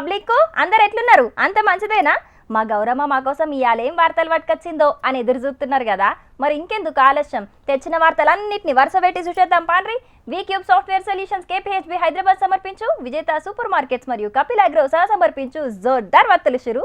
Public అందరు ఎట్లున్నారు? అంత మంచిదేనా? మా గౌరమ్మ మా కోసం ఇవాళ వార్తలు పట్టుకొచ్చిందో అని ఎదురు చూస్తున్నారు కదా. మరి ఇంకెందుకు ఆలస్యం? తెచ్చిన వార్తలన్నింటినీ వరుస పెట్టి చూసేద్దాం పాండ్రి. V Cube software solutions KPHB Hyderabad సమర్పించు. విజేత సూపర్ మార్కెట్స్ మరియు కపిల్ అగ్రో సహా సమర్పించు. జోర్దార్ వార్తలు షురు.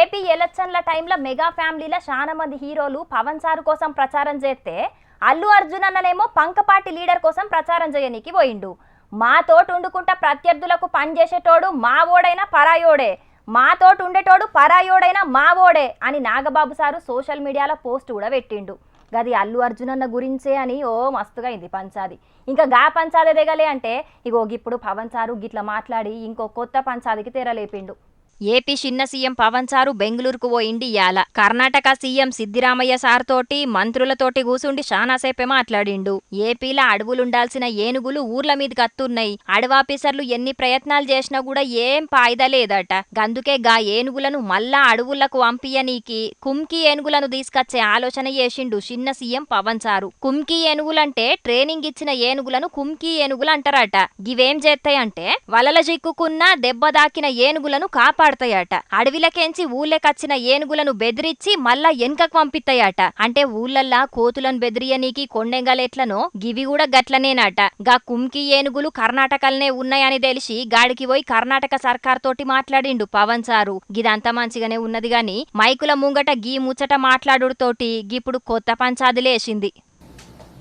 ఏపీ ఎలక్షన్ల టైంలో మెగా ఫ్యామిలీలో చాలా మంది హీరోలు పవన్ సారు కోసం ప్రచారం చేస్తే అల్లు అర్జున్ అన్ననేమో పంకపాటి లీడర్ కోసం ప్రచారం చేయనీకి పోయిండు. మాతోటి వండుకుంటా ప్రత్యర్థులకు పనిచేసేటోడు మా ఓడైనా పరాయోడే. మాతోటి ఉండేటోడు పరాయోడైనా మా ఓడే అని నాగబాబు సారు సోషల్ మీడియాలో పోస్ట్ కూడా పెట్టిండు. గది అల్లు అర్జున్ అన్న గురించే అని ఓ మస్తుగా అయింది పంచాది. ఇంకా గా పంచాది దిగలే అంటే ఇగో ఇప్పుడు పవన్ సారు గిట్ల మాట్లాడి ఇంకో కొత్త పంచాదికి తెరలేపిండు. ఏపీ చిన్న సీఎం పవన్ సారు బెంగళూరుకు ఓ ఇండియాల. కర్ణాటక సీఎం సిద్దిరామయ్య సార్ తోటి మంత్రులతోటి కూసుండి చానాసేపే మాట్లాడిండు. ఏపీలో అడవులుండాల్సిన ఏనుగులు ఊర్ల మీదకి అత్తున్నాయి అడవాఫీసర్లు ఎన్ని ప్రయత్నాలు చేసినా కూడా ఏం ఫాయిదా లేదట. గందుకే గా ఏనుగులను మళ్ళా అడవులకు పంపియనీకి కుమ్కి ఏనుగులను తీసుకొచ్చే ఆలోచన చేసిండు చిన్న సీఎం పవన్ సారు. కుమ్కి ఏనుగులంటే ట్రైనింగ్ ఇచ్చిన ఏనుగులను కుమ్కి ఏనుగులు అంటారట. గివేం చేస్తాయంటే వలల చిక్కుకున్న దెబ్బ దాకిన ఏనుగులను కాపాడతాయట. అడవిలకెంచి ఊళ్ళెకచ్చిన ఏనుగులను బెదిరించి మళ్ళా వెనుకకు పంపిస్తాయట అంటే ఊళ్ళల్లా కోతులను బెదిరియనీకి కొండెంగలెట్లనో గివి కూడా గట్లనేనట. గా కుంకి ఏనుగులు కర్ణాటకలనే ఉన్నాయని తెలిసి గాడికి పోయి కర్ణాటక సర్కార్ తోటి మాట్లాడిండు పవన్ సారు. గిదంతా మంచిగానే ఉన్నది గాని మైకుల ముంగట గీ ముచ్చట మాట్లాడుతోటి గిప్పుడు కొత్త పంచాదిలేసింది.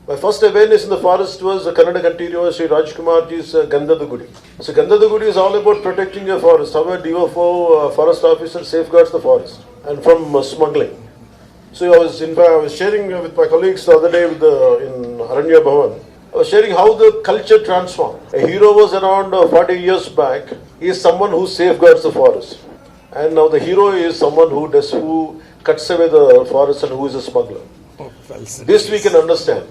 My first awareness in the forest was the Kannada continuous Sri Rajkumarji's uh. So Gandhadagudi is all about protecting a forest, how a DFO uh, forest officer safeguards the forest and from uh, smuggling. So I was in fact I was sharing uh, with my colleagues the other day with the, in Aranya Bhavan. I was sharing how the culture transformed. A hero was around uh, 40 years back. He is someone who safeguards the forest, and now the hero is someone who does who cuts away the forest and who is a smuggler. This we can understand.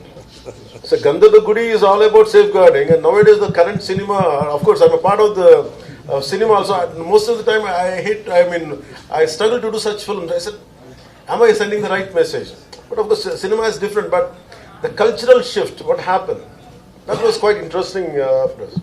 So Gandhada Gudi is all about safeguarding, and nowadays the current cinema. Of course, I'm a part of the uh, cinema also. Most of the time, I hate. I mean, I struggle to do such films. I said, am I sending the right message? But of course, cinema is different. But the cultural shift, what happened? That was quite interesting uh, for us.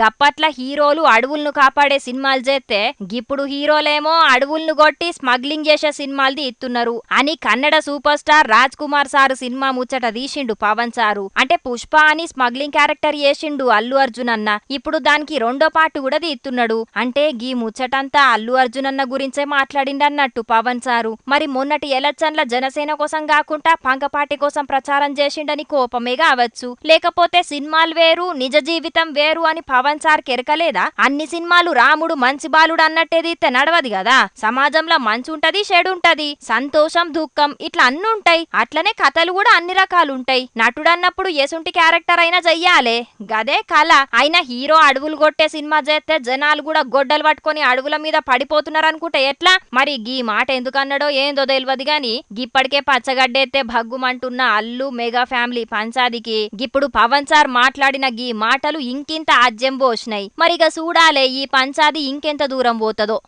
గప్పట్ల హీరోలు అడవులను కాపాడే సినిమాలు చేస్తే గిప్పుడు హీరోలేమో అడవులను కొట్టి smuggling చేసే సినిమాలది ఇస్తున్నారు అని Kannada super star Raj Kumar sir cinema ముచ్చట తీసిండు పవన్ సారు. అంటే పుష్ప అని స్మగ్లింగ్ క్యారెక్టర్ చేసిండు అల్లు అర్జున్ అన్న. ఇప్పుడు దానికి రెండో పార్ట్ కూడా తీస్తున్నాడు అంటే గీ ముచ్చటంతా అల్లు అర్జున్ అన్న గురించే మాట్లాడిండన్నట్టు పవన్ సారు. మరి మొన్నటి ఎలక్షన్ల జనసేన కోసం కాకుండా పంకపాటి కోసం ప్రచారం చేసిండని కోపమే కావచ్చు లేకపోతే సినిమాలు వేరు నిజ జీవితం వేరు అని పవన్ పవన్ సార్ కెరకలేదా? అన్ని సినిమాలు రాముడు మంచి బాలుడు అన్నట్టే తీస్తే నడవదు కదా? సమాజంలో మంచి ఉంటది ఉంటది సంతోషం దుఃఖం ఇట్లా అన్ని ఉంటాయి. అట్లనే కథలు కూడా అన్ని రకాలు ఉంటాయి. నటుడు అన్నప్పుడు ఎసుంటి క్యారెక్టర్ అయినా చెయ్యాలే. గదే కళ. అయినా హీరో అడవులు కొట్టే సినిమా చేస్తే జనాలు కూడా గొడ్డలు పట్టుకొని అడవుల మీద పడిపోతున్నారు అనుకుంటే ఎట్లా? మరి గీ మాట ఎందుకన్నాడో ఏందో తెలియదు గాని గిప్పటికే పచ్చగడ్డెత్తే భగ్గుమంటున్న అల్లు మెగా ఫ్యామిలీ పంచాదికి. ఇప్పుడు పవన్ సార్ మాట్లాడిన గీ మాటలు ఇంకింత ఆజ్యం పోసినాయి? మరిగ చూడాలే ఈ పంచాది ఇంకెంత దూరం పోతుందో?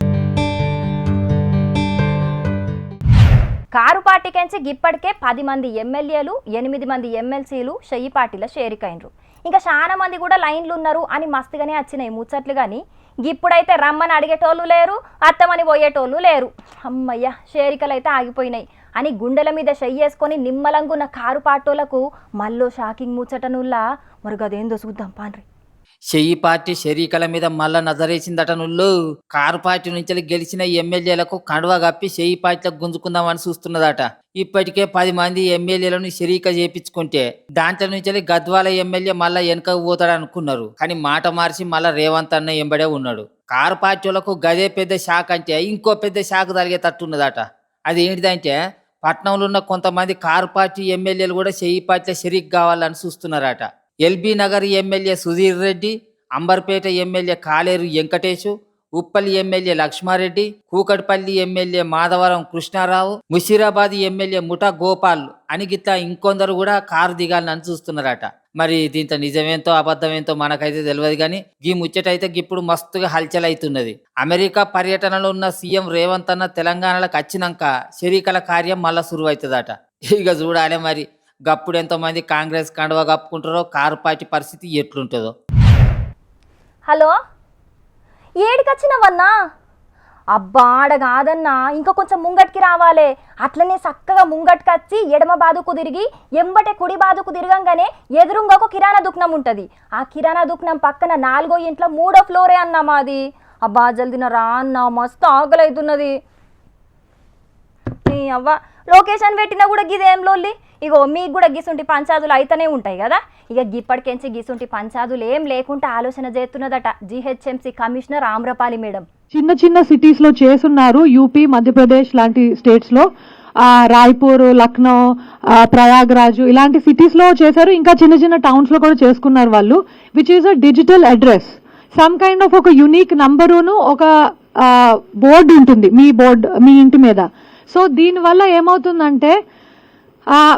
కారు పార్టీకెంచి గిప్పటికే పది మంది ఎమ్మెల్యేలు ఎనిమిది మంది ఎమ్మెల్సీలు షెయ్యి పార్టీల షేరికైనరు ఇంకా చాలా మంది కూడా లైన్లు ఉన్నారు అని మస్తుగానే వచ్చినాయి ముచ్చట్లు కానీ ఇప్పుడైతే రమ్మని అడిగేటోళ్ళు లేరు అత్తమని పోయేటోళ్ళు లేరు. అమ్మయ్య షేరికలు అయితే ఆగిపోయినాయి అని గుండెల మీద షెయ్యేసుకొని నిమ్మలంగున్న కారు పాటోలకు మళ్ళీ షాకింగ్ ముచ్చటనుల్లా మరి గదేందో చూద్దాం పాండ్రి. చెయ్యి పార్టీ షరీకల మీద మళ్ళా నజరేసిందట నుళ్ళు కారు పార్టీ నుంచి గెలిచిన ఎమ్మెల్యేలకు కండువా కప్పి చెయ్యి పార్టీలకు గుంజుకుందామని చూస్తున్నదట. ఇప్పటికే పది మంది ఎమ్మెల్యేలను షరీక చేపించుకుంటే దాంట్లో నుంచి గద్వాల ఎమ్మెల్యే మళ్ళా వెనక పోతాడు అనుకున్నారు కానీ మాట మార్చి మళ్ళా రేవంత్ అన్న ఎంబడే ఉన్నాడు. కారు పార్టీలకు గదే పెద్ద షాక్ అంటే ఇంకో పెద్ద షాక్ తగిలేటట్టున్నదట అది ఏంటిదంటే పట్నంలో ఉన్న కొంతమంది కారు పార్టీ ఎమ్మెల్యేలు కూడా చెయ్యి పార్టీలో షరీక్ కావాలని చూస్తున్నారట. LB Nagar MLA Sudheer Reddy Amberpet MLA Kaleru Venkatesh Uppal MLA Lakshmareddy Kukatpally MLA Madhavaram Krishnarao Musheerabad MLA Mutha Gopal అని గిట్లా ఇంకొందరు కూడా కారు దిగాలని చూస్తున్నారట. మరి దీంతో నిజమేంతో అబద్ధమేంతో మనకైతే తెలియదు కానీ ఈ ముచ్చటైతే ఇప్పుడు మస్తుగా హల్చల్ అవుతున్నది అమెరికా పర్యటనలో ఉన్న సీఎం రేవంత్ అన్న తెలంగాణలోకి వచ్చినాక శరీకల కార్యం మళ్ళా సురువు అవుతుందట ఇక చూడాలి మరి. గప్పుడు ఎంతమంది కాంగ్రెస్ కండువ కప్పుకుంటారో కారు పార్టీ పరిస్థితి ఎట్లుంటుందో. హలో? ఏడికొచ్చినవన్నా? అబ్బా ఆడ కాదన్నా. ఇంకా కొంచెం ముంగటికి రావాలే. అట్లనే చక్కగా ముంగటికి వచ్చి ఎడమ బాదుకు తిరిగి ఎంబటే కుడి బాదుకు తిరగంగానే ఎదురుంగా ఒక కిరాణా దుకాణం ఉంటుంది. ఆ కిరాణా దుకాణం పక్కన నాలుగో ఇంట్లో మూడో ఫ్లోరే అన్నా మాది. అబ్బా జల్దిన రా అన్నా. మస్తు ఆకలి అవుతున్నది అవ్వ లొకేషన్ పెట్టినా కూడా గిదేం లోల్లి? ఇగో మీకు కూడా గిసుంటి పంచాదులు అయితేనే ఉంటాయి కదా? ఇక గిప్పటికెంచి గిసుంటి పంచాదులు ఏం లేకుండా ఆలోచన చేస్తున్నదట జిహెచ్ఎంసి కమిషనర్ ఆమ్రపాలి మేడం. చిన్న చిన్న సిటీస్లో చేసున్నారు యూపీ మధ్యప్రదేశ్ లాంటి స్టేట్స్లో. రాయ్పూర్ లక్నో ప్రయాగ్రాజ్ ఇలాంటి సిటీస్లో చేశారు. ఇంకా చిన్న చిన్న టౌన్స్లో కూడా చేసుకున్నారు వాళ్ళు. Which is a digital address some kind of ఒక యునిక్ నంబరును ఒక బోర్డు ఉంటుంది. మీ బోర్డు మీ ఇంటి మీద. సో దీనివల్ల ఏమవుతుందంటే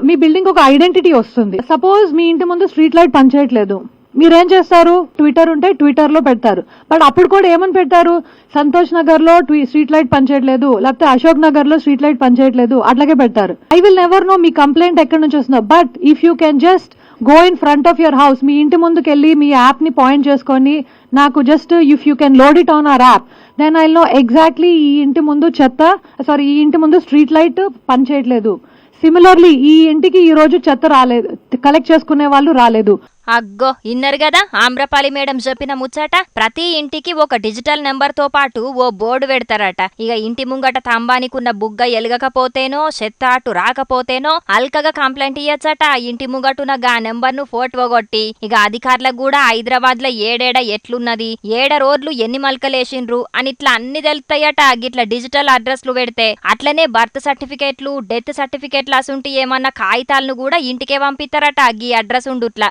మీ బిల్డింగ్ ఒక ఐడెంటిటీ వస్తుంది. సపోజ్ మీ ఇంటి ముందు స్ట్రీట్ లైట్ పనిచేయట్లేదు. మీరేం చేస్తారు? ట్విట్టర్ ఉంటే ట్విట్టర్లో పెడతారు. బట్ అప్పుడు కూడా ఏమని పెడతారు? సంతోష్ నగర్లో స్ట్రీట్ లైట్ పనిచేయట్లేదు. లేకపోతే అశోక్ నగర్లో స్ట్రీట్ లైట్ పనిచేయట్లేదు. అట్లాగే పెడతారు. ఐ విల్ నెవర్ నో మీ కంప్లైంట్ ఎక్కడి నుంచి వస్తుందో. But if you can just go in front of your house మీ ఇంటి ముందుకు వెళ్ళి మీ యాప్ని పాయింట్ చేసుకొని నాకు just if you can load it on our app then I know exactly ఈ ఇంటి ముందు చెత్త సారీ ఈ ఇంటి ముందు స్ట్రీట్ లైట్ పనిచేయట్లేదు. సిమిలర్లీ ఈ ఇంటికి ఈ రోజు చెత్త రాలేదు. కలెక్ట్ చేసుకునే వాళ్ళు రాలేదు. అగ్గో ఇన్నరు కదా ఆమ్రపాలి మేడం చెప్పిన ముచ్చట? ప్రతి ఇంటికి ఒక డిజిటల్ నెంబర్తో పాటు ఓ బోర్డు పెడతారట. ఇక ఇంటి ముంగట తంబానికున్న బుగ్గ ఎలగకపోతేనో చెత్త అటు రాకపోతేనో అల్కగా కంప్లైంట్ ఇయ్యచ్చట ఇంటి ముంగటున గా నెంబర్ను ఫోటో కొట్టి. ఇక అధికారులకు కూడా హైదరాబాద్లో ఏడేడ ఎట్లున్నది? ఏడ రోడ్లు ఎన్ని మల్కలేసిండ్రు? అని ఇట్లా అన్ని తెలుస్తాయట గిట్ల డిజిటల్ అడ్రస్లు పెడితే. అట్లనే బర్త్ సర్టిఫికేట్లు డెత్ సర్టిఫికేట్లు అసుంటి ఏమన్నా కాగితాలను కూడా ఇంటికే పంపిస్తారట గీ address ఉండుట్లా.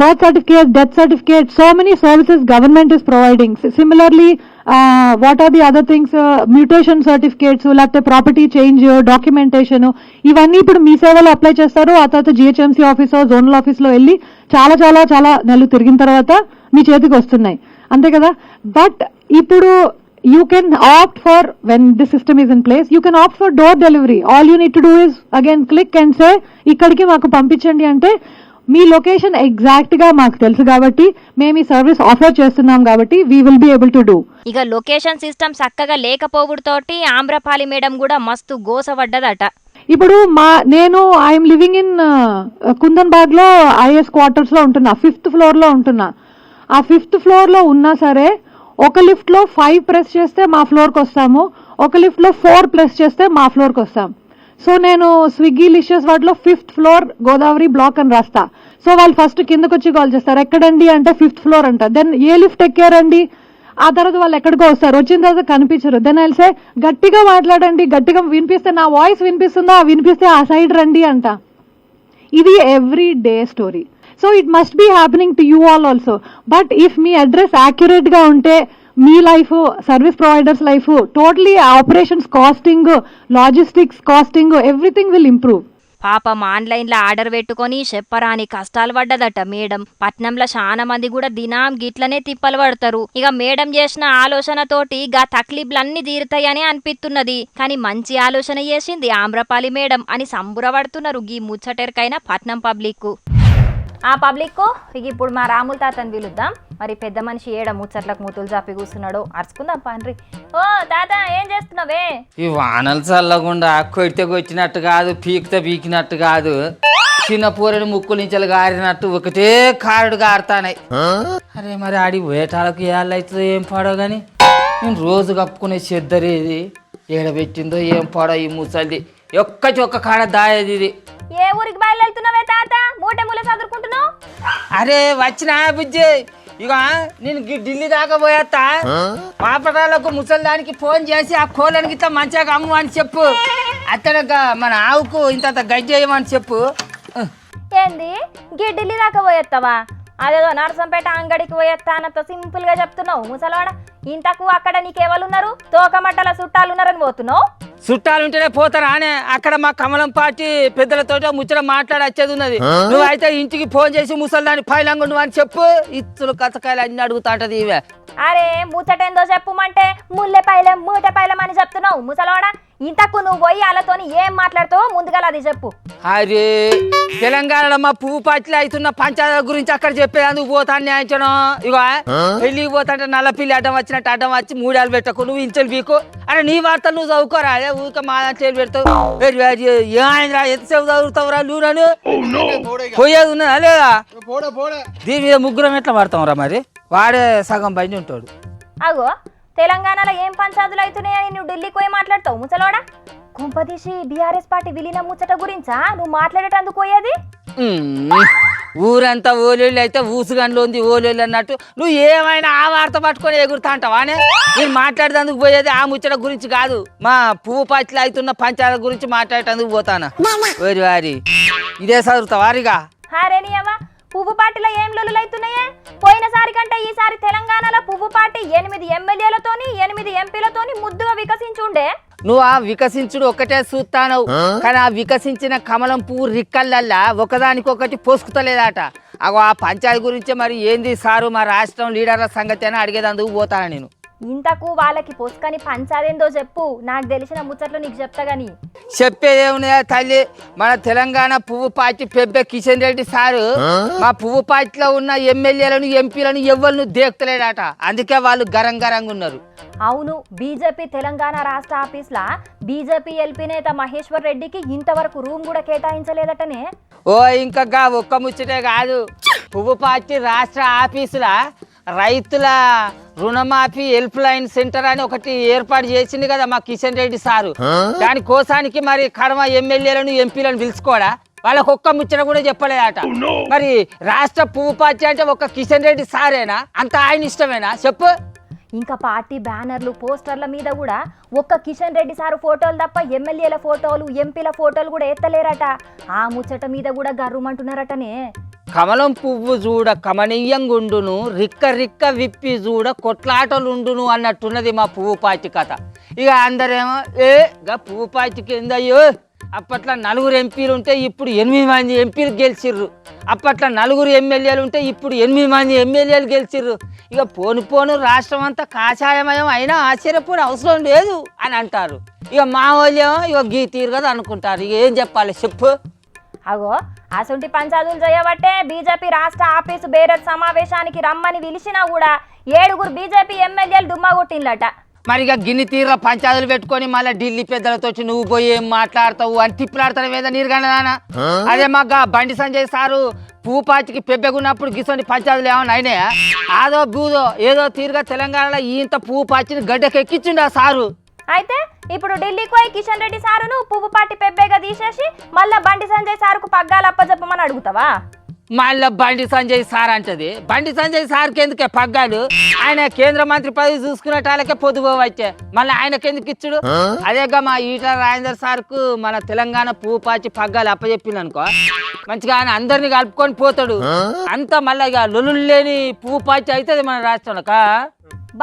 Birth certificate death certificate so many services government is providing similarly what are the other things mutation certificates లేకపోతే ప్రాపర్టీ చేంజ్ డాక్యుమెంటేషన్ ఇవన్నీ ఇప్పుడు మీ సేవలో అప్లై చేస్తారు. ఆ తర్వాత జిహెచ్ఎంసీ ఆఫీసో జోనల్ ఆఫీస్లో వెళ్ళి చాలా చాలా చాలా నెలలు తిరిగిన తర్వాత మీ చేతికి వస్తున్నాయి. అంతే కదా? బట్ ఇప్పుడు you can opt for when the system is in place you can opt for door delivery all you need to do is again click and say ఇక్కడికి మాకు పంపించండి. అంటే మీ లొకేషన్ ఎగ్జాక్ట్గా మాకు తెలుసు కాబట్టి మేము ఈ సర్వీస్ ఆఫర్ చేస్తున్నాం కాబట్టి we will be able to do ఇక లొకేషన్ సిస్టమ్ చక్కగా లేకపోవుడుతోటి ఆమ్రపాలి మేడం కూడా మస్తు గోసపడ్డదట ఇప్పుడు మా నేను ఐఎమ్ లివింగ్ ఇన్ కుందన్ బాగ్లో ఐఎస్ క్వార్టర్స్లో ఉంటున్నా ఫిఫ్త్ ఫ్లోర్లో ఉంటున్నా. ఆ ఫిఫ్త్ ఫ్లోర్లో ఉన్నా సరే ఒక లిఫ్ట్లో ఫైవ్ ప్రెస్ చేస్తే మా ఫ్లోర్కి వస్తాము ఒక లిఫ్ట్లో ఫోర్ ప్రెస్ చేస్తే మా ఫ్లోర్కి వస్తాం సో నేను స్విగ్గీ లిషియస్ వాటిలో ఫిఫ్త్ ఫ్లోర్ గోదావరి బ్లాక్ అని రాస్తా. సో వాళ్ళు ఫస్ట్ కిందకు వచ్చి కాల్ చేస్తారు ఎక్కడండి? అంటే ఫిఫ్త్ ఫ్లోర్ అంట. దెన్ ఏ లిఫ్ట్ ఎక్కారండి? ఆ తర్వాత వాళ్ళు ఎక్కడికో వస్తారు. వచ్చిన తర్వాత కనిపించరు. దెన్ ఐల్సే గట్టిగా మాట్లాడండి గట్టిగా వినిపిస్తే నా వాయిస్ వినిపిస్తుందో? వినిపిస్తే ఆ సైడ్ రండి అంట. ఇది every day story so it must be happening to you all also but if me address యాక్యురేట్గా ఉంటే మీ life service providers life totally operations costing logistics costing everything will improve. పాపం ఆన్లైన్లో ఆర్డర్ పెట్టుకొని చెప్పరాని కష్టాలు పడ్డదట మేడం. పట్నంలో చాలా మంది కూడా దినాం గిట్లనే తిప్పలు పడతారు. ఇక మేడం చేసిన ఆలోచనతోటి గా తక్లీఫ్లన్నీ తీరుతాయని అనిపిస్తున్నది. కానీ మంచి ఆలోచన చేసింది ఆమ్రపాలి మేడం అని సంబురపడుతున్నారు గీ ముచ్చటెరకైన పట్నం పబ్లిక్ ఆ పబ్లిక్ ఇక ఇప్పుడు మా రాముల తాతని పిలుద్దాం. మరి పెద్ద మనిషి ఏడ ముచ్చట్లకు మూతులు చాపి కూర్చున్నాడు అరుచుకుందాం పండ్రి. ఓ తాత ఏం చేస్తున్నావే? ఈ వానలు చల్లకుండా కొడితే కొట్టినట్టు కాదు పీకితే పీకినట్టు కాదు. చిన్న పూరని ముక్కు నుంచి గారినట్టు ఒకటే కారుడు గారుతానాయి. అరే మరి ఆడి వేటాలకు ఏళ్ళైతుందో ఏం పాడో గాని? నేను రోజు కప్పుకునే చెద్దరేది. ఏడబెట్టిందో ఏం పాడో ఈ ముసలిది. ఒక్క కాడ దాయేది ఇది. ఏ ఊరికి బయలుదేరుతున్నావే తాత? మూట మూల చదువుకుంటున్నావు అరే వచ్చిన బుజ్జి. ఇక నేను గి- ఢిల్లీ దాకా పోయేస్తా పాపటాలకు ముసలిదానికి ఫోన్ చేసి ఆ ఇట్లా మంచిగా అమ్ము అని చెప్పు. అతడ మన ఆవుకు ఇంత గడ్డి చేయమని చెప్పు. ఏంది? గిడ్డిల్లి దాకా పోయేస్తావా అదేదో నరసంపేట అంగడికి పోయేస్తా అన్నంత సింపుల్గా చెప్తున్నావు. ముసలవాడ ఇంతకు అక్కడ నీకెవరున్నారు తోకమట్టల చుట్టాలు ఉన్నారని పోతున్నావు? చుట్టాలు ఉంటేనే పోతారా అనే అక్కడ మా కమలం పార్టీ పెద్దలతో ముచ్చట మాట్లాడి వచ్చేది ఉన్నది నువ్వైతే ఇంటికి ఫోన్ చేసి ముసలిదాన్ని పైలంగా నువ్వు అని చెప్పు. ఇత్తులు కథకాయలు అన్ని అడుగుతాంటది ఇవే అరే ముచ్చటేందో చెప్పుమంటే ముల్లె పైలెం మూట పైలెం అని చెప్తున్నావు. ముసలవాడ ఇంతకు నువ్వు పోయి వాళ్ళతోని ఏం మాట్లాడుతావో ముందుగా అది చెప్పు. అరే తెలంగాణలో మా పువ్వు పార్టీలు అవుతున్న పంచాయతీ గురించి అక్కడ చెప్పేందుకు పోతాను న్యాయించను? ఇగో పెళ్ళికి పోతాంటే నల్ల పిల్లి అడ్డం వచ్చినట్టు అడ్డం వచ్చి మూడేళ్ళు పెట్టకు నువ్వు ఇంచెలు పీకు. అరే నీ వార్తలు నువ్వు చదువుకోరా? అదే ఊరికే మా చేలు పెడతావు? ఏమైందిరా ఎంతసేపు చదువుతావురా నువ్వు నన్ను? పోయేది ఉన్నదా లేదా? దీని మీద ముగ్గురం ఎట్లా పడతాం రా మరి? వాడే సగం బండి ఉంటాడు. అగో తెలంగాణలో ఏం పంచాదులు అవుతున్నాయని నువ్వు ఢిల్లీకి పోయి మాట్లాడతావు ముసలోడా? కుంపదీసి బీఆర్ఎస్ పార్టీ విలీన ముచ్చట గురించా? నువ్వు మాట్లాడేటందుకు పోయేది? ఊరంతా ఓలేళ్ళు అయితే ఊసుగండ్లు ఉంది ఓలేళ్ళు అన్నట్టు. నువ్వు ఏమైనా ఆ వార్త పట్టుకొని ఎగురుతా అంటావానే నేను మాట్లాడేందుకు పోయేది ఆ ముచ్చట గురించి కాదు. మా పువ్వు పచ్చలు అవుతున్న పంచాల గురించి మాట్లాడేటందుకు పోతానా? వారి. ఇదే చదువుతా వారిగా హారేని అవ్వ పువ్వు పార్టీలో ఏం లొల్లులు అవుతున్నాయే పోయినసారి కంటే ఈసారి తెలంగాణలో పువ్వు పార్టీ ఎనిమిది ఎమ్మెల్యేలతోని ఎనిమిది ఎంపీలతోని ముద్దుగా వికసించి ఉండే నువ్వు ఆ వికసించుడు ఒక్కటే చూస్తాను కానీ ఆ వికసించిన కమలం పువ్వు రిక్కల్లల్లా ఒకదానికొకటి పోసుకుతలేదట. అగో ఆ పంచాయతీ గురించే మరి ఏంది సారు మా రాష్ట్రం లీడర్ల సంగతి అని అడిగేదందుకు పోతాను నేను? ఇంతకు వాళ్ళకి పొసుకని పంచాదేందో చెప్పు. నాకు తెలిసిన ముచ్చట్లు నీకు చెప్తా గాని. చెప్పేదేమున్నాయా తల్లి? మన తెలంగాణ పువ్వు పార్టీ పెబ్బె కిషన్ రెడ్డి సారు. మా పువ్వు పార్టీలో ఉన్న ఎమ్మెల్యేలను ఎంపీలను ఎవరిని దేక్తలేడట. అందుకే వాళ్ళు గరం గరంగా ఉన్నారు. అవును బీజేపీ తెలంగాణ రాష్ట్ర ఆఫీస్లా బీజేపీ ఎల్పీ నేత మహేశ్వర్ రెడ్డికి ఇంతవరకు రూమ్ కూడా కేటాయించలేదటనే. ఓ ఇంకా ఒక్క ముచ్చటే కాదు. పువ్వు పార్టీ రాష్ట్ర ఆఫీసుల రైతుల రుణమాఫీ హెల్ప్ లైన్ సెంటర్ అని ఒకటి ఏర్పాటు చేసింది కదా మా కిషన్ రెడ్డి సారు. దాని కోసానికి మరి కడమ ఎమ్మెల్యేలను ఎంపీలను పిలుచుకోడా? వాళ్ళకి ఒక్క ముచ్చట కూడా చెప్పలేదట. మరి రాష్ట్ర పువ్వు పార్టీ అంటే ఒక కిషన్ రెడ్డి సారేనా? అంత ఆయన ఇష్టమేనా? చెప్పు. ఇంకా పార్టీ బ్యానర్లు పోస్టర్ల మీద కూడా ఒక్క కిషన్ రెడ్డి సారు ఫోటోలు తప్ప ఎమ్మెల్యేల ఫోటోలు ఎంపీల ఫోటోలు కూడా ఎత్తలేరట. ఆ ముచ్చట మీద కూడా గర్రుమంటున్నారటనే. కమలం పువ్వు చూడ కమనీయంగుండును రిక్క రిక్క విప్పి చూడ కొట్లాటలుండును అన్నట్టున్నది మా పువ్వు పార్టీ కథ. ఇక అందరేమో ఏ గా పువ్వు పార్టీకి ఏందయ్యో అప్పట్లో నలుగురు ఎంపీలు ఉంటే ఇప్పుడు ఎనిమిది మంది ఎంపీలు గెలిచిర్రు. అప్పట్లో నలుగురు ఎమ్మెల్యేలు ఉంటే ఇప్పుడు ఎనిమిది మంది ఎమ్మెల్యేలు గెలిచిర్రు. ఇక పోను పోను రాష్ట్రం అంతా కాషాయమయం అయినా ఆశ్చర్యపోని అవసరం లేదు అని అంటారు. ఇక మా వాళ్ళేమో ఇక గీ తీరు కదా అనుకుంటారు. ఇక ఏం చెప్పాలి చెప్పు. అగో అసొంటి పంచాదులు చేయబట్టే బీజేపీ రాష్ట్ర ఆఫీసు బేరర్ సమావేశానికి రమ్మని పిలిచినా కూడా ఏడుగురు బీజేపీ ఎమ్మెల్యేలు డుమ్మా కొట్టిండ్లట. మరి ఇక గిన్ని తీర్ల పంచాయతీలు పెట్టుకొని మళ్ళీ ఢిల్లీ పెద్దలతో వచ్చి నువ్వు పోయి ఏం మాట్లాడతావు అని తిప్పులాడతావు మీద నీరుగండదానా అదే మాకు బండి సంజయ్ సారు పువ్వు పాచికి పెబ్బెగున్నప్పుడు గిసోని పంచాయతీలు ఏమన్నా అయినాయా? ఆదో బూదో ఏదో తీరుగా తెలంగాణలో ఇంత పువ్వు పాచిని గడ్డకెక్కించిండు ఆ సారు. అయితే ఇప్పుడు ఢిల్లీకి పోయి కిషన్ రెడ్డి సారును పువ్వు పాటి పెబ్బేగా తీసేసి మళ్ళా బండి సంజయ్ సారుకు పగ్గాలు అప్పచెప్పమని అడుగుతావా? మళ్ళీ బండి సంజయ్ సార్ అంటది. బండి సంజయ్ సార్కి ఎందుకే పగ్గాలు? ఆయన కేంద్ర మంత్రి పదవి చూసుకునేటాలకే పొదుపు వచ్చే మళ్ళీ ఆయనకి ఎందుకు ఇచ్చుడు? అదేగా మా ఈటల రాజేందర్ సార్కు మన తెలంగాణ పువ్వు పాచి పగ్గాలు అప్పచెప్పింది అనుకో మంచిగా ఆయన అందరిని కలుపుకొని పోతాడు. అంతా మళ్ళీ ఇక లొల్లు లేని పువ్వు పాచి అవుతుంది మన రాష్ట్రంలో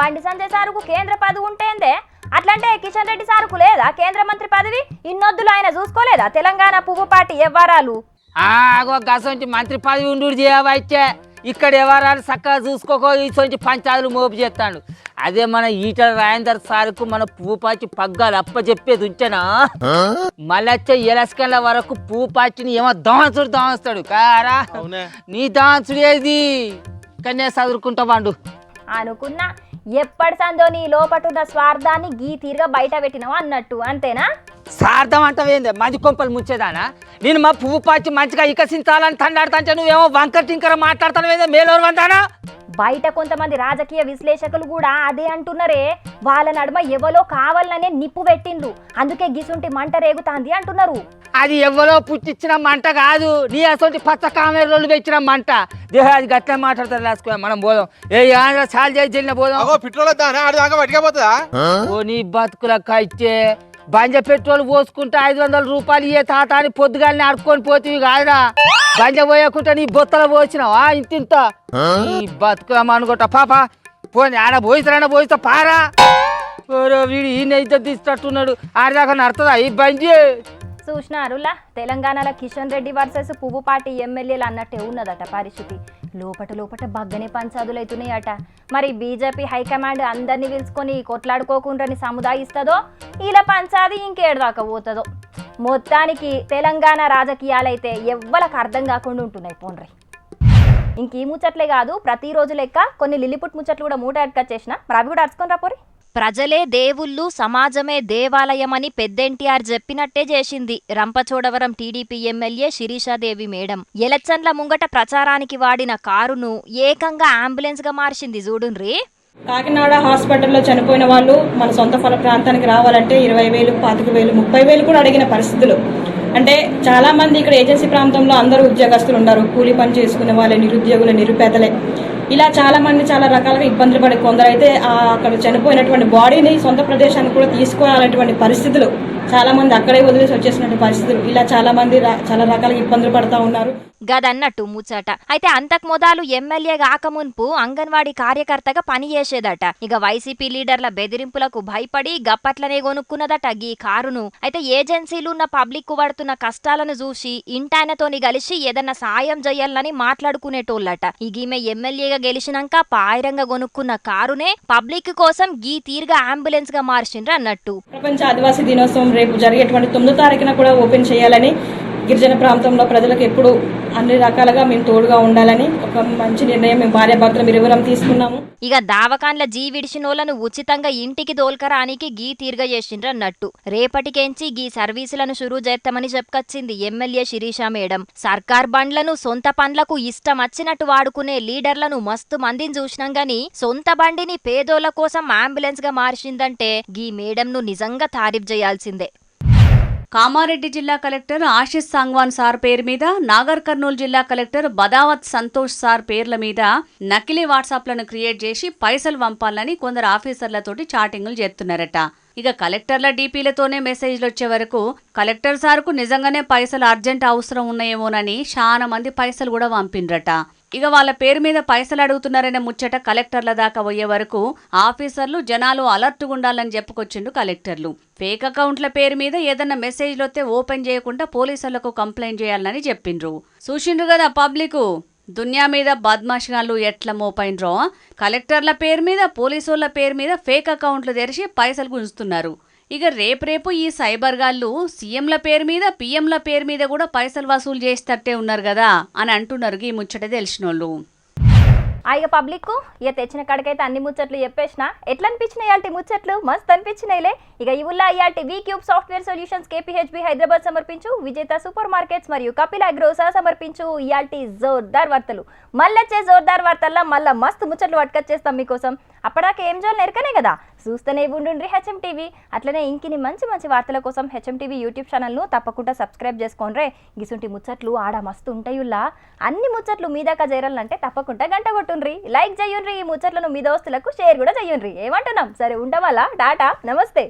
బండి సంజయ్ సారుకు కేంద్ర పదవి ఉంటేందే అట్లంటే కిషన్ రెడ్డి సారుకు లేదా కేంద్ర మంత్రి పదవి? ఇన్నొద్దులు ఆయన చూసుకోలేదా? తెలంగాణ పువ్వు వ్యవహారాలు ఆగో గసంటి మంత్రి పదవి ఉండు చేయవచ్చే ఇక్కడ ఎవరాలు చక్కగా చూసుకోకో ఇసొంటి పంచాదులు మోపు చేస్తాడు. అదే మన ఈటల రాజేందర్ సార్కు మన పువ్వు పాచి పగ్గాలు అప్ప చెప్పేది ఉంటేనా? మళ్ళొచ్చే ఎలస్కన్ల వరకు పువ్వు పాచిని ఏమో దాంచుడు దాంచుతాడు. కారా? నీ దాంచుడు ఏది కన్యా చదువుకుంటా వాడు. అనుకున్నా. ఎప్పటి సందో నీ లోపటున్న స్వార్థాన్ని గీ తీరుగా బయట పెట్టినావు అన్నట్టు అంతేనా? స్వార్థం అంటవేంది మంచి కొంపలు ముంచేదానా? నేను మా పువ్వు పాచి మంచిగా వికసించాలని తండాడుతుంటే నువ్వేమో వంకర టింకర మాట్లాడతాను మేలోరు వందానా? బయట కొంతమంది రాజకీయ విశ్లేషకులు కూడా అదే అంటున్నారే. వాళ్ళ నడుమ ఎవలో కావాలనే నిప్పు పెట్టిండ్రు. అందుకే గిసుంటి మంట రేగుతాంది అంటున్నారు. అది ఎవరో పుట్టించిన మంట కాదు. నీ అసలు పచ్చ కామెరోళ్ళు పెట్టిన మంట. దేహ అది గట్ల మాట్లాడతారు రాసుకో మనం పోదాం. ఏ ఆంధ్ర చాలు చేసి చెల్లిన పోదాం. అగో పెట్రోల్ దాకా పట్టుకపోతుందా? ఓ నీ బతుకుల కైతే బంజ పెట్రోల్ పోసుకుంటే ఐదు వందల రూపాయలు ఇయ్యే తాత అని పొద్దుగాలని అడుక్కొని పోతివి కాదురా. బంజ పోయకుంటే నీ బొత్తలు పోసినావా ఇంత ఇంత అనుకుంటా పాప పోనీ ఆడ పోయిస్తారా పోయిస్తా పారా. వీడు ఈయన ఇద్దరు తీసేటట్టున్నాడు ఆడదాకా నడుతుందా ఈ బంజి? చూసినారులా తెలంగాణలో కిషన్ రెడ్డి వర్సెస్ పువ్వుపాటి ఎమ్మెల్యేలు అన్నట్టే ఉన్నదట పరిస్థితి. లోపట లోపట బగ్గనే పంచాదులైతున్నాయట. మరి బీజేపీ హైకమాండ్ అందరినీ పిలుచుకొని కొట్లాడుకోకుండాని సముదాయిస్తుందో ఇలా పంచాది ఇంకేడదాకా పోతుందో. మొత్తానికి తెలంగాణ రాజకీయాలైతే ఎవ్వలకు అర్థం కాకుండా ఉంటున్నాయి పోన్రి. ఇంక ఈ ముచ్చట్లే కాదు ప్రతిరోజు లెక్క కొన్ని లిల్లిపుట్ ముచ్చట్లు కూడా మూట అడ్కొచ్చేసిన. మరి అవి కూడా అడుచుకొని రాపోరీ ప్రజలే దేవుళ్ళు సమాజమే దేవాలయమని పెద్దెన్టీఆర్ చెప్పినట్టే చేసింది Rampachodavaram TDP MLA Sirishadevi madam. ఎలక్షన్ల ముంగట ప్రచారానికి వాడిన కారును ఏకంగా అంబులెన్స్గా మార్చింది చూడుండ్రి కాకినాడ హాస్పిటల్లో చనిపోయిన వాళ్ళు మన సొంత ఫల ప్రాంతానికి రావాలంటే ఇరవై వేలు పాతిక వేలు ముప్పై వేలు కూడా అడిగిన పరిస్థితులు. అంటే చాలా మంది ఇక్కడ ఏజెన్సీ ప్రాంతంలో అందరూ ఉద్యోగస్తులు ఉన్నారు. కూలి పని చేసుకునే వాళ్ళే నిరుద్యోగులు నిరుపేదలే. ఇలా చాలా మంది చాలా రకాలుగా ఇబ్బందులు పడి కొందరైతే అక్కడ చనిపోయినటువంటి బాడీని సొంత ప్రదేశానికి కూడా తీసుకురాలనేటువంటి పరిస్థితులు. చాలా మంది అక్కడే వదిలేసి వచ్చేసినటువంటి పరిస్థితులు. ఇలా చాలా మంది చాలా రకాలుగా ఇబ్బందులు పడతా ఉన్నారు. గదన్నట్టు ముచ్చట. అయితే అంతకు మొదలు ఎమ్మెల్యే కాకమున్పు అంగన్వాడీ కార్యకర్తగా పని చేసేదట. ఇక వైసీపీ లీడర్ల బెదిరింపులకు భయపడి గప్పట్లనే కొనుక్కున్నదట గీ కారును. అయితే ఏజెన్సీలు ఉన్న పబ్లిక్కు పడుతున్న కష్టాలను చూసి ఇంటాయనతోని కలిసి ఏదన్నా సాయం చేయాలని మాట్లాడుకునేటోళ్ళట. ఈ గీమె ఎమ్మెల్యేగా గెలిచినాక పాయిరంగా కొనుక్కున్న కారునే పబ్లిక్ కోసం గీ తీరుగా అంబులెన్స్గా మార్చిండ్రు అన్నట్టు ప్రపంచ ఆదివాసీ దినోత్సవం రేపు జరిగేటువంటి తొమ్మిదో తారీఖున కూడా ఓపెన్ చేయాలని గిరిజన ప్రాంతంలో ప్రజలకు ఎప్పుడు అన్ని రకాలుగా మేము తోడుగా ఉండాలని ఒక మంచి నిర్ణయం మేము భార్యాభర్తలు ఇరువురం తీసుకున్నాము. ఇక దావకాన్ల జీ విడిచినోళ్ళను ఉచితంగా ఇంటికి దోల్కరానికి గీ తీర్గ చేసిండ్రు అన్నట్టు. రేపటికెంచి గీ సర్వీసులను షురూ చేస్తామని చెప్పుకొచ్చింది ఎమ్మెల్యే శిరీష మేడం. సర్కార్ బండ్లను సొంత పండ్లకు ఇష్టం వచ్చినట్టు వాడుకునే లీడర్లను మస్తు మందిని చూసినాం గాని సొంత బండిని పేదోళ్ళ కోసం అంబులెన్స్గా మార్చిందంటే గీ మేడంను నిజంగా తారీఫ్ చేయాల్సిందే. కామారెడ్డి జిల్లా కలెక్టర్ ఆశిష్ సాంగ్వాన్ సార్ పేరు మీద నాగర్ కర్నూలు జిల్లా కలెక్టర్ బదావత్ సంతోష్ సార్ పేర్ల మీద నకిలీ వాట్సాప్లను క్రియేట్ చేసి పైసలు పంపాలని కొందరు ఆఫీసర్లతోటి చాటింగులు చేస్తున్నారట. ఇక కలెక్టర్ల డీపీలతోనే మెసేజ్లు వచ్చే వరకు కలెక్టర్ సార్కు నిజంగానే పైసలు అర్జెంట్ అవసరం ఉన్నాయేమోనని చాలా మంది పైసలు కూడా పంపిండ్రట ఇక వాళ్ళ పేరు మీద పైసలు అడుగుతున్నారనే ముచ్చట కలెక్టర్ల దాకా పోయే వరకు ఆఫీసర్లు జనాలు అలర్ట్గా ఉండాలని చెప్పుకొచ్చిండు కలెక్టర్లు. ఫేక్ అకౌంట్ల పేరు మీద ఏదన్నా మెసేజ్లు వస్తే ఓపెన్ చేయకుండా పోలీసులకు కంప్లైంట్ చేయాలని చెప్పిండ్రు. చూసిండ్రు కదా పబ్లిక్? దునియా మీద బద్మాషగాళ్ళు ఎట్లా మోపైండ్రో? కలెక్టర్ల పేరు మీద పోలీసుల పేరు మీద ఫేక్ అకౌంట్లు తెరిచి పైసలు గుంజుతున్నారు. ఇక రేపు రేపు ఈ సైబర్ గాళ్ళు సీఎంల పేరు మీద పిఎంల పేరు మీద కూడా పైసలు వసూలు చేసేటట్టే ఉన్నారు కదా అని అంటున్నారు ఈ ముచ్చట తెలిసినోళ్ళు. ఆ ఇక పబ్లిక్ ఇక తెచ్చిన కాడికైతే అన్ని ముచ్చట్లు చెప్పేసిన ఎట్లా అనిపించినాయి ఇలాంటి ముచ్చట్లు? మస్తు అనిపించినాయిలే ఇక ఇవుల్లా ఇలాంటి ఇయాల్టి V cube software solutions KPHB Hyderabad సమర్పించు విజేత సూపర్ మార్కెట్స్ మరియు కపిల్ అగ్రోసా సమర్పించు ఇలాంటి జోర్దార్ వార్తలు. మళ్ళొచ్చే జోర్దార్ వార్తల్లో మళ్ళీ మస్తు ముచ్చట్లు పట్టుకొచ్చేస్తాం మీకోసం. అప్పటిదాకా ఏం చేయాలి నెరకనే కదా? చూస్తూనే ఉండుండ్రి హెచ్ఎం టీవీ అట్లనే ఇంకిని మంచి మంచి వార్తల కోసం హెచ్ఎం టీవీ యూట్యూబ్ ఛానల్ను తప్పకుండా సబ్స్క్రైబ్ చేసుకోండ్రే. గిసుంటి ముచ్చట్లు ఆడ మస్తు ఉంటాయుల్లా అన్ని ముచ్చట్లు మీ దాకా చేరాలంటే తప్పకుండా గంట కొట్టుండ్రి. లైక్ చేయుండ్రి ఈ ముచ్చట్లను మీ దోస్తులకు షేర్ కూడా చేయండ్రి ఏమంటున్నాం? సరే ఉండవాలా? టాటా నమస్తే.